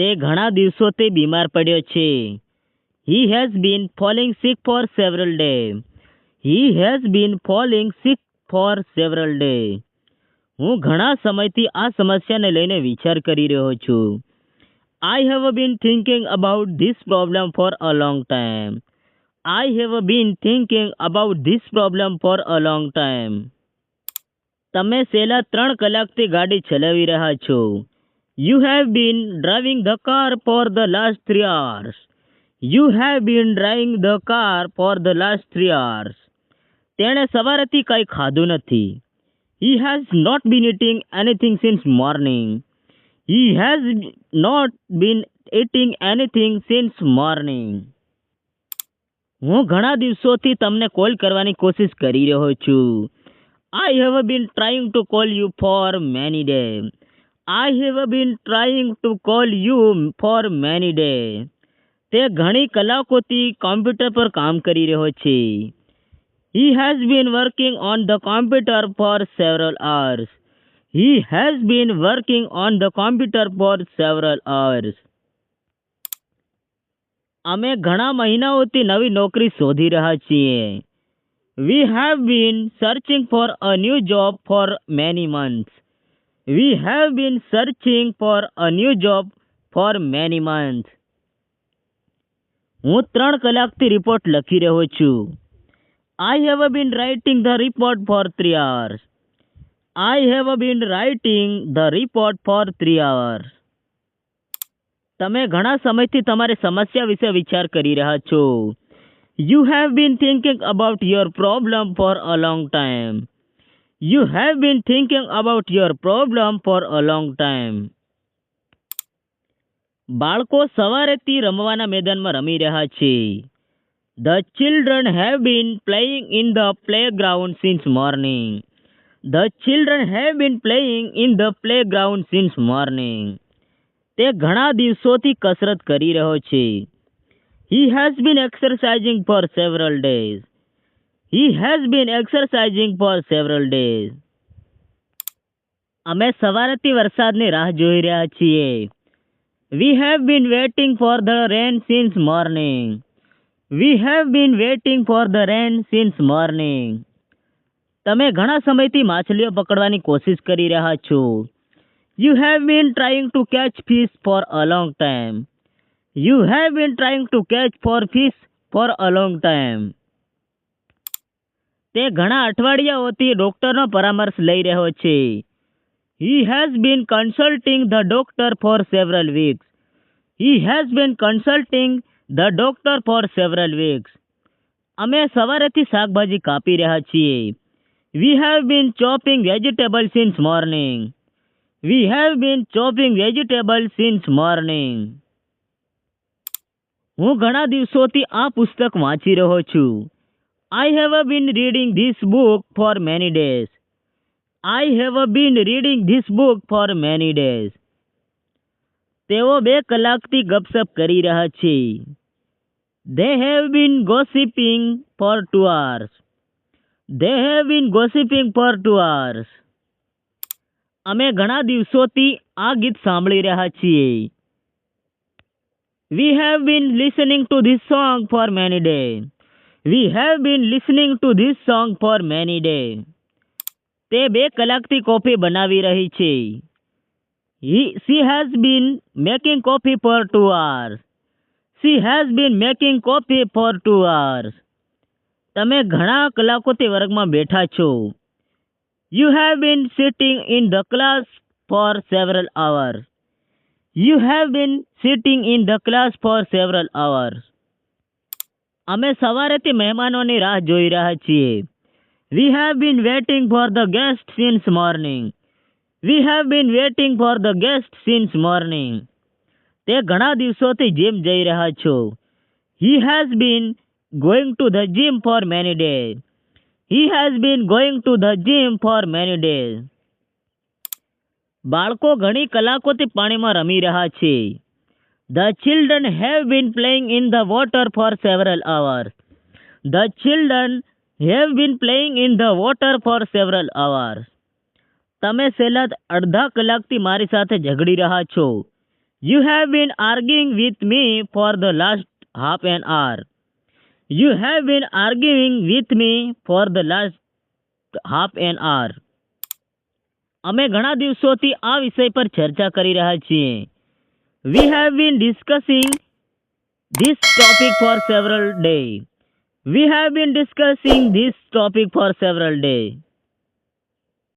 તે ઘણા દિવસોથી બીમાર પડ્યો છે he has been falling sick for several day he has been falling sick for several day હું ઘણા સમયથી આ સમસ્યાને લઈને વિચાર કરી રહ્યો છું I have been thinking about this problem for a long time I have been thinking about this problem for a long time તમે છેલ્લા ત્રણ કલાકથી ગાડી ચલાવી રહ્યા છો You have been driving the car for the last three hours. You have been driving the car for the last three hours તેણે સવારેથી કંઈ ખાધું નથી he has not been eating anything since morning he has not been eating anything since morning હું ઘણા દિવસોથી તમને call કરવાની કોશિશ કરી રહ્યો છું I have been trying to call you for many day I have been trying to call you for many day તે ઘણી કલાકોથી કોમ્પ્યુટર પર કામ કરી રહ્યો છે he has been working on the computer for several hours he has been working on the computer for several hours અમે ઘણા મહિનાઓથી નવી નોકરી શોધી રહ્યા છીએ we have been searching for a new job for many months we have been searching for a new job for many month હું ત્રણ કલાકથી રિપોર્ટ લખી રહ્યો છું I have been writing the report for three hours I have been writing the report for three hours તમે ઘણા સમયથી તમારી સમસ્યા વિશે વિચાર કરી રહ્યા છો you have been thinking about your problem for a long time You have been thinking about your problem for a long time. બાળકો સવારેથી રમવાના મેદાનમાં રમી રહ્યા છે the children have been playing in the playground since morning the children have been playing in the playground since morning તે ઘણા દિવસોથી કસરત કરી રહ્યો છે he has been exercising for several days he has been exercising for several days અમે સવારેથી વરસાદની રાહ જોઈ રહ્યા છીએ we have been waiting for the rain since morning we have been waiting for the rain since morning તમે ઘણા સમયથી માછલીઓ પકડવાની કોશિશ કરી રહ્યા છો you have been trying to catch fish for a long time you have been trying to catch for fish for a long time તે ઘણા અઠવાડિયાઓથી ડૉક્ટરનો પરામર્શ લઈ રહ્યો છે he has been consulting the doctor for several weeks he has been consulting the doctor for several weeks અમે સવારેથી શાકભાજી કાપી રહ્યા છીએ we have been chopping vegetable since morning we have been chopping vegetable since morning હું ઘણા દિવસોથી આ પુસ્તક વાંચી રહ્યો છું I have been reading this book for many days. I have been reading this book for many days. તેઓ બે કલાકથી ગપસપ કરી રહ્યા છે They have been gossiping for two hours. They have been gossiping for two hours. અમે ઘણા દિવસોથી આ ગીત સાંભળી રહ્યા છીએ We have been listening to this song for many days. We have been listening to this song for many day તે બે કલાકથી કોફી બનાવી રહી છે he she has been making coffee for two hours she has been making coffee for two hours તમે ઘણા કલાકોથી વર્ગમાં બેઠા છો you have been sitting in the class for several hours you have been sitting in the class for several hours અમે સવારેથી મહેમાનોની રાહ જોઈ રહ્યા છીએ we have been waiting for the guest since morning we have been waiting for the guest since morning તે ઘણા દિવસોથી જીમ જઈ રહ્યા છો he has been going to the gym for many day he has been going to the gym for many day બાળકો ઘણી કલાકોથી પાણીમાં રમી રહ્યા છે The children have been playing in the water for several hours. The children have been playing in the water for several hours. તમે છેલ્લા અડધા કલાકથી મારી સાથે ઝઘડી રહ્યા છો you have been arguing with me for the last half an hour you have been arguing with me for the last half an hour અમે ઘણા દિવસોથી આ વિષય પર ચર્ચા કરી રહ્યા છીએ We have been discussing this topic for several days. We have been discussing this topic for several days.